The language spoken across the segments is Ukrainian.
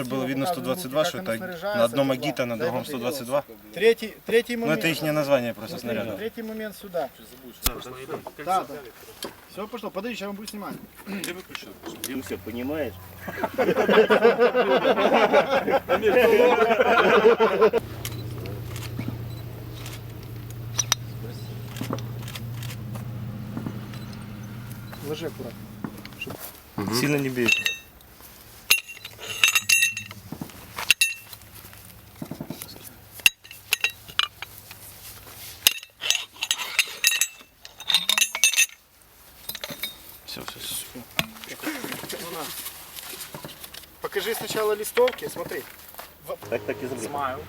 чтобы было видно 122, что это на одном Агита, на другом 122. Третий, третий Ну момент. это их название просто снаряда. Третий момент сюда. Да, да. Все пошло, подожди, сейчас я вам буду снимать. Ты все понимаешь? Ложи аккуратно. Сильно не бей. Все, все, все. Покажи сначала листовки, смотри. Так, так и забыл. Смайл.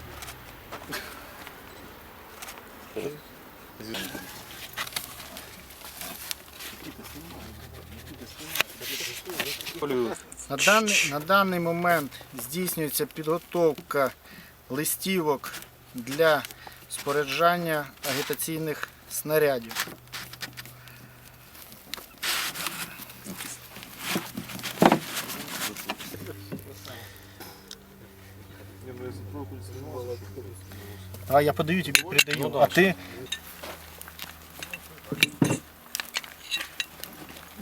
На даний, на даний момент здійснюється підготовка листівок для споряджання агітаційних снарядів. А я подаю тебе, передаю, ну, а ты...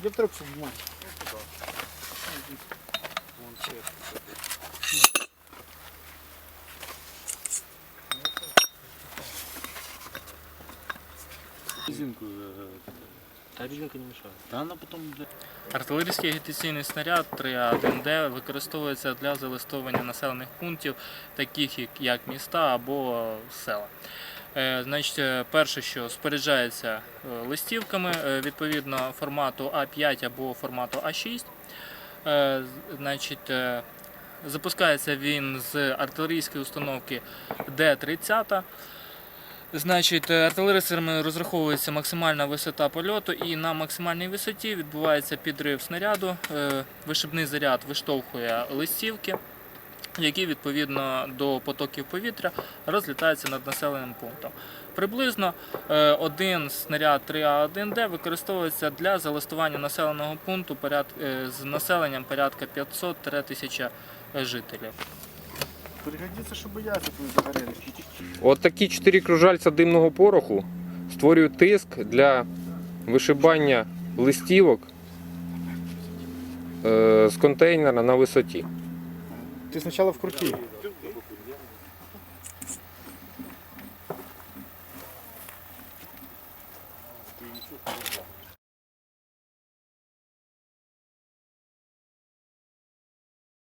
Я трек снимать. Резинку э, Та резинка не мешает. Та вона потім буде. Артилерійський агітаційний снаряд 3А1Д використовується для залистовування населених пунктів, таких як- як міста або села. Е, Значить, е, перше, що споряджається е, листівками відповідно формату А5 або формату А6. Е, Значить, запускається він з артилерійської установки Д-30. Значить, е, артилеристами розраховується максимальна висота польоту, і на максимальній висоті відбувається підрив снаряду. Е, Вишибний заряд виштовхує листівки, які відповідно до потоків повітря розлітаються над населеним пунктом. Приблизно е, один снаряд 3А1Д використовується для залистування населеного пункту з населенням порядка 500-1000 жителів. Пригодится, щоб яйця твої загорелись. От такі чотири кружальця димного пороху створюють тиск для вишибання листівок е, з контейнера на висоті. Ти спочатку вкрути.